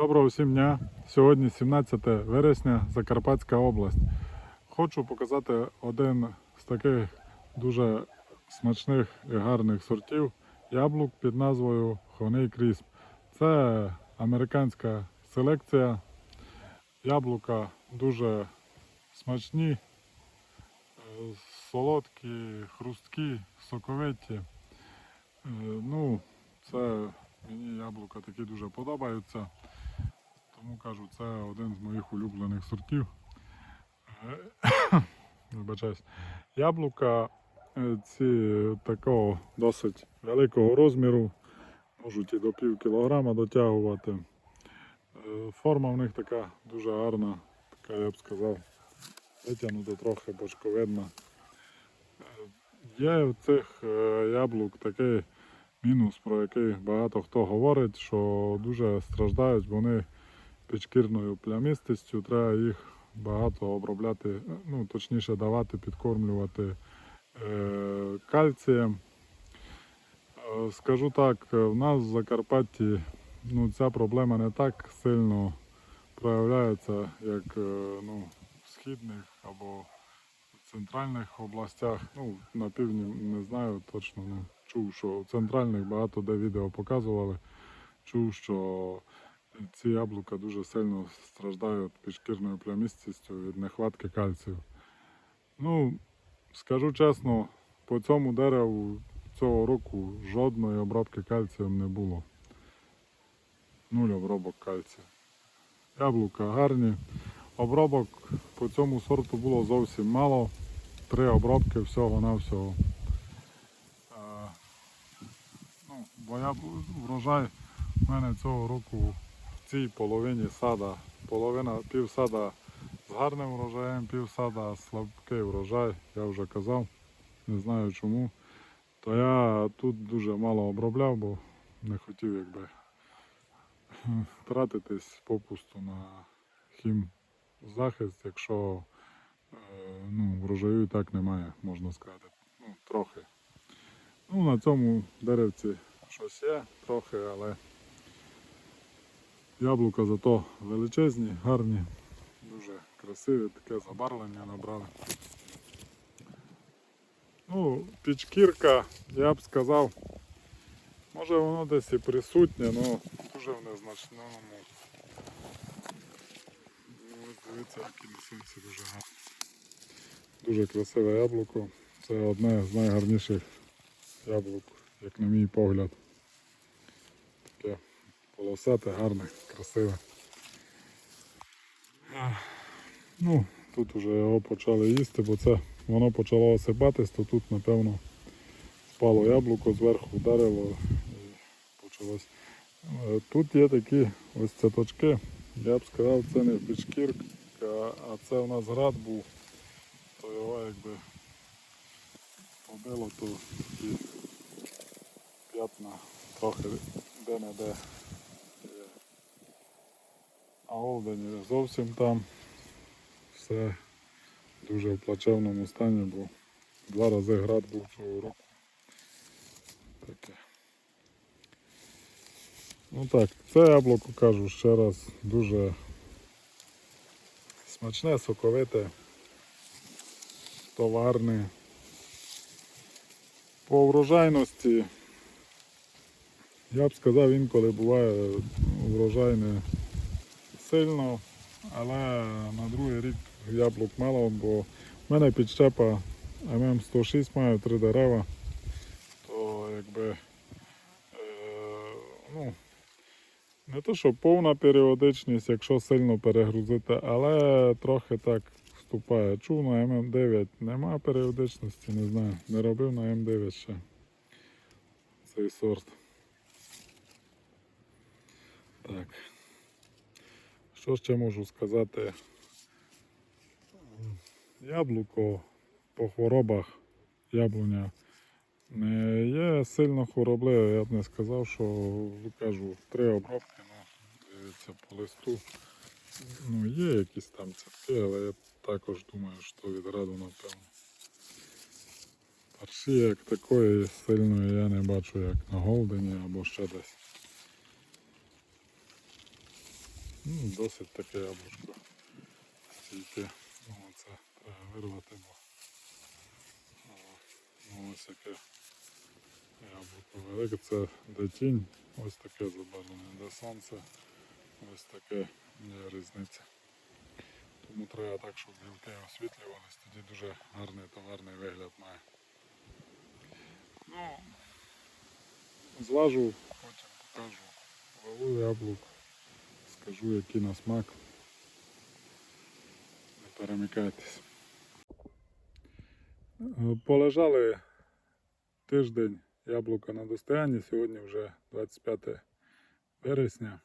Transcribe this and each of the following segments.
Доброго всім дня! Сьогодні 17 вересня, Закарпатська область. Хочу показати один з таких дуже смачних і гарних сортів яблук під назвою Honey Crisp. Це американська селекція. Яблука дуже смачні, е, солодкі, хрусткі, соковиті. Е, Ну, це мені яблука такі дуже подобаються. Тому кажу, це один з моїх улюблених сортів. Е, Вибачаюсь. Яблука е, ці такого досить великого розміру, можуть і до пів кілограма дотягувати. Е, Форма в них така дуже гарна, така я б сказав, витягнута трохи бочковидна. Є в цих яблук такий мінус, про який багато хто говорить, що дуже страждають вони підшкірною плямистістю, треба їх багато обробляти, ну точніше давати, підкормлювати е, кальцієм. Е, Скажу так, в нас в Закарпатті ну, ця проблема не так сильно проявляється, як е, ну, в східних або в центральних областях. Ну, на півдні не знаю точно. Ну, чув, що в центральних багато де відео показували. Чув, що ці яблука дуже сильно страждають підшкірною плямистістю від нехватки кальцію. Ну, скажу чесно, по цьому дереву цього року жодної обробки кальцієм не було. Нуль обробок кальцію. Яблука гарні. Обробок по цьому сорту було зовсім мало. Три обробки всього-навсього. Ну, бо я врожай в мене цього року цій половині сада. Половина півсада з гарним врожаєм, півсада слабкий врожай, я вже казав, не знаю чому. То я тут дуже мало обробляв, бо не хотів якби тратитись попусту на хімзахист, якщо е, ну, врожаю так немає, можна сказати. Ну, трохи. Ну, на цьому деревці щось є трохи, але яблука зато величезні, гарні, дуже красиві, таке забарвлення набрали. Ну, підшкірка, я б сказав, може воно десь і присутнє, але дуже в незначному. Ну, ось дивіться, які несуться дуже гарно. Дуже красиве яблуко. Це одне з найгарніших яблук, як на мій погляд. Таке полосате, гарне, красиве. Ну, тут вже його почали їсти, бо це воно почало осипатись, то тут, напевно, впало яблуко, зверху вдарило і почалось. Е, Тут є такі ось цяточки. Я б сказав, це не підшкірка, а це у нас град був. То його якби побило, то і п'ятна трохи де-не-де. А Олдені зовсім там все дуже в плачевному стані, бо два рази град був цього року. Таке. Ну так, це яблуко кажу ще раз дуже смачне, соковите, товарне. По врожайності я б сказав, інколи буває врожай не сильно, але на другий рік яблук мало, бо в мене підщепа ММ106 маю три дерева, то якби е, ну, не то, що повна періодичність, якщо сильно перегрузити, але трохи так вступає. Чув на ММ9 нема періодичності, не знаю, не робив на М9 ще цей сорт. Так. Що ще можу сказати? Яблуко по хворобах яблуня не є сильно хворобливе, я б не сказав, що кажу, три обробки, ну, дивіться по листу. Ну, є якісь там цятки, але я також думаю, що від раду напевно. Парші як такої сильної я не бачу, як на Голдені або ще десь. Ну, досить таке яблучко. Тільки ну, це треба вирвати, бо ну, ось яке яблуко велике. Це де тінь, ось таке забарвлене, де сонце, ось таке є різниця. Тому треба так, щоб гілки освітлювались, тоді дуже гарний товарний вигляд має. Ну, злажу, потім покажу вагу яблук, скажу який на смак. Не перемикайтесь. Е, Полежали тиждень яблука на достоянні, сьогодні вже 25 вересня.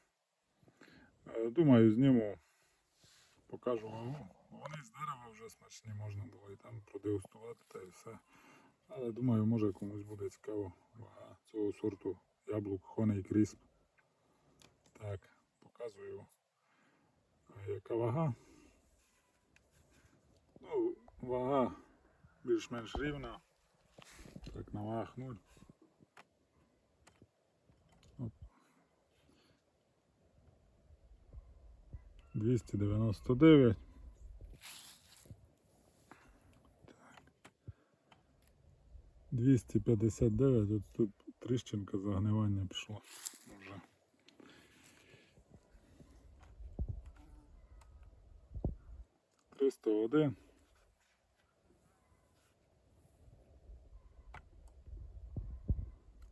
Е, Думаю, зніму, покажу вагу. Вони з дерева вже смачні можна було і там продегустувати та і все. Але думаю, може комусь буде цікаво цього сорту яблук Honey Crisp. Так, показую, яка вага. Ну, вага більш-менш рівна. Так, на вагах 0. Оп. 299. Двісті п'ятдесят дев'ять, от тут тріщинка загнивання пішло вже. Триста один.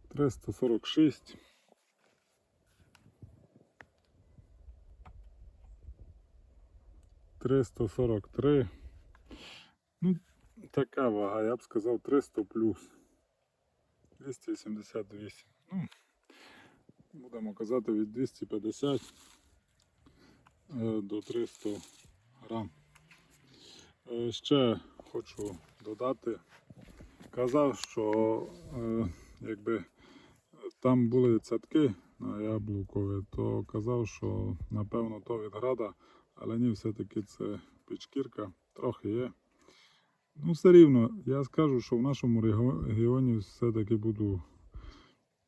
Триста сорок шість. Триста сорок три. Ну, така вага, я б сказав 300 плюс. 288. Ну, будемо казати від 250 е, до 300 грам. Е, Ще хочу додати. Казав, що е, якби там були цятки на яблукові, то казав, що напевно то від града, але ні, все-таки це підшкірка, трохи є. Ну, все рівно, я скажу, що в нашому регіоні все-таки буду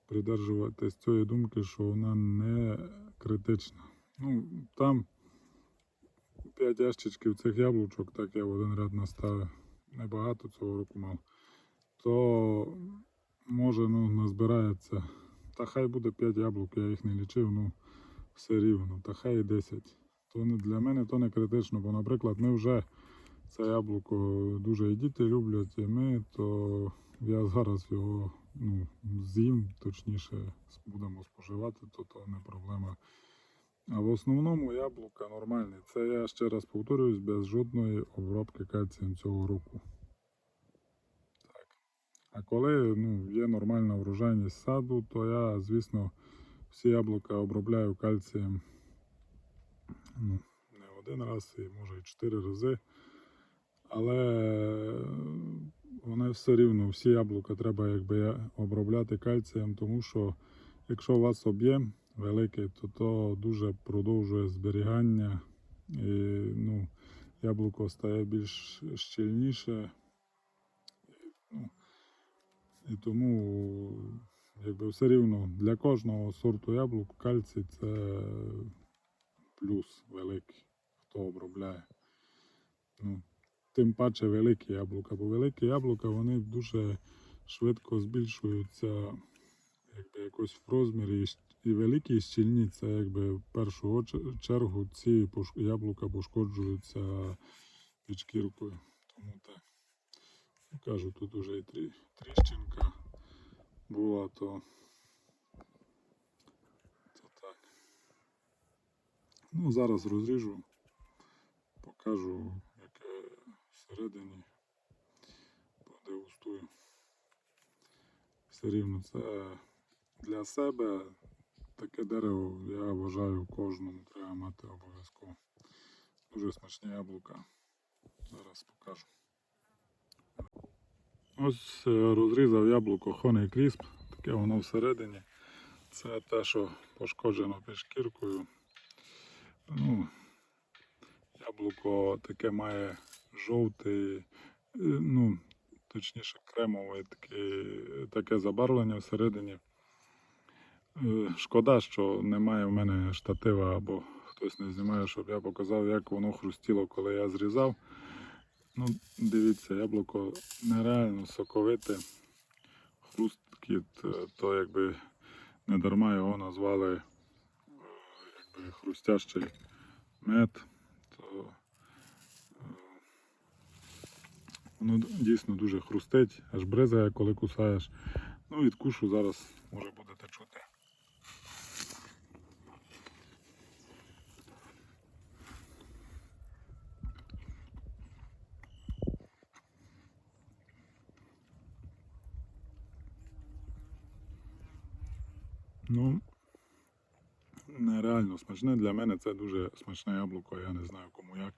придержуватись цієї думки, що вона не критична. Ну, там 5 ящичків цих яблучок, так я в один ряд наставив. Небагато цього року мав. То може ну, назбирається. Та хай буде 5 яблук, я їх не лічив, ну все рівно. Та хай і 10. То не, для мене то не критично, бо, наприклад, ми вже це яблуко дуже і діти люблять, і ми, то я зараз його ну, з'їм, точніше будемо споживати, то то не проблема. А в основному яблука нормальні. Це я ще раз повторююсь, без жодної обробки кальцієм цього року. Так. А коли ну, є нормальна врожайність саду, то я, звісно, всі яблука обробляю кальцієм ну, не один раз, і може і чотири рази. Але вони все рівно, всі яблука треба якби обробляти кальцієм, тому що якщо у вас об'єм великий, то то дуже продовжує зберігання. І, ну, яблуко стає більш щільніше. Ну, і тому якби все рівно для кожного сорту яблук кальцій це плюс великий, хто обробляє. Ну, тим паче великі яблука, бо великі яблука вони дуже швидко збільшуються якби, якось в розмірі. І великі і щільні це якби в першу чергу ці яблука пошкоджуються під шкіркою. Тому так. Кажу, тут уже і трі- тріщинка була, то, то так. Ну, зараз розріжу, покажу, яке всередині продегустую. Все рівно це для себе таке дерево, я вважаю, кожному треба мати обов'язково. Дуже смачні яблука. Зараз покажу. Ось е, розрізав яблуко Honey Crisp, таке воно всередині. Це те, що пошкоджено під шкіркою. Ну, яблуко таке має жовтий, е, ну, точніше кремове таке, таке забарвлення всередині. Е, Шкода, що немає в мене штатива або хтось не знімає, щоб я показав, як воно хрустіло, коли я зрізав. Ну, дивіться, яблуко нереально соковите. Хрусткіт, е, то якби не дарма його назвали е, якби, хрустящий мед. То, воно дійсно дуже хрустить, аж бризає, коли кусаєш. Ну, відкушу зараз, може будете чути. Ну, нереально смачне. Для мене це дуже смачне яблуко, я не знаю кому як.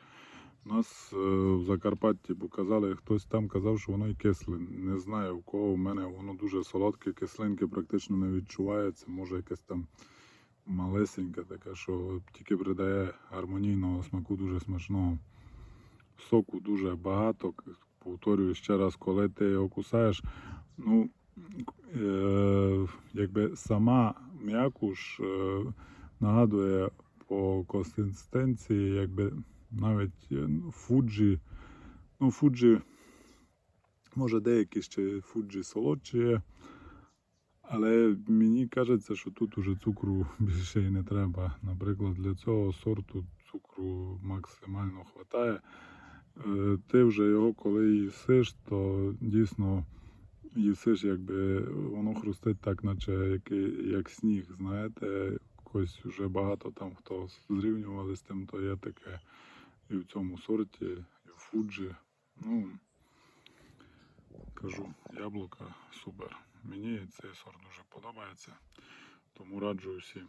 У нас е, в Закарпатті показали, хтось там казав, що воно і кисле. Не знаю в кого. У мене воно дуже солодке, кислинки практично не відчувається. Може якесь там малесеньке таке, що тільки придає гармонійного смаку, дуже смачного. Соку дуже багато. Повторюю ще раз, коли ти його кусаєш, ну якби сама м'якуш е, нагадує по консистенції, якби навіть е, фуджі. Ну, фуджі, може деякі ще фуджі солодші є. Але мені кажеться, що тут уже цукру більше і не треба. Наприклад, для цього сорту цукру максимально вистачає. Е, Ти вже його, коли їсиш, то дійсно їсиш, якби воно хрустить так, наче як, як сніг. Знаєте, якось вже багато там хто зрівнювали з тим, то є таке і в цьому сорті, і в фуджі. Ну, кажу, яблука супер. Мені цей сорт дуже подобається, тому раджу всім.